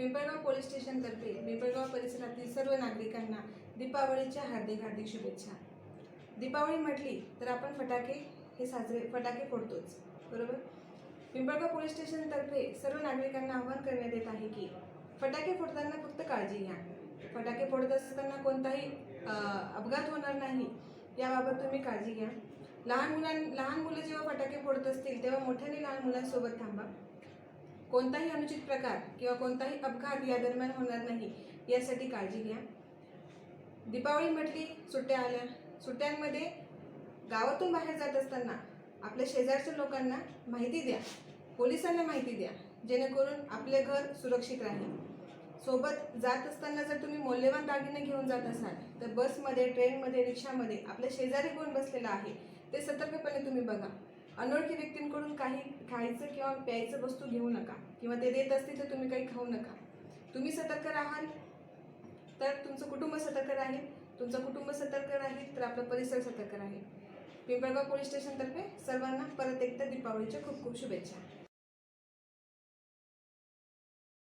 Pimpalgaon police स्टेशनतर्फे Pimpalgaon परिसरातील सर्व नागरिकांना दीपावलीच्या हार्दिक हार्दिक शुभेच्छा. दीपावली म्हटली तर आपण फटाके हे साजरे फटाके फोडतोच बरोबर? पिंपळगाव पोलीस स्टेशनतर्फे सर्व नागरिकांना आवाहन करण्यात येत आहे की फटाके फोडताना फक्त काळजी घ्या. फटाके फोडत असताना कोणताही अपघात होणार नाही याबाबत तुम्ही काळजी घ्या. लहान मुलां लहान मुलं जेव्हा फटाके फोडत असतील तेव्हा मोठ्याने लहान मुलांसोबत थांबा. कोणताही अनुचित प्रकार किंवा कोणताही अपघात या दरम्यान होणार नाही यासाठी काळजी घ्या. दीपावली म्हटली सुट्ट्या आल्या. सुट्ट्यांमध्ये गावातून बाहेर जात असताना आपल्या शेजारच्या लोकांना माहिती द्या. पोलिसांना माहिती द्या जेणेकरून आपले घर सुरक्षित राहील. सोबत जात असताना जर तुम्ही मौल्यवान दागिने घेऊन जात असाल तर बसमध्ये ट्रेनमध्ये रिक्षामध्ये आपल्या शेजारी कोण बसलेला आहे ते सतर्कपणे तुम्ही बघा. अनोळखी व्यक्तींकडून काही खायचं किंवा प्यायचं वस्तू घेऊ नका किंवा ते देत असतील तर तुम्ही काही खाऊ नका. तुम्ही सतर्क राहाल तर तुमचं कुटुंब सतर्क राहील. तुमचं कुटुंब सतर्क राहील तर आपला परिसर सतर्क राहील. पिंपळगाव पोलीस स्टेशनतर्फे सर्वांना परत एकदा दीपावलीच्या खूप खूप शुभेच्छा.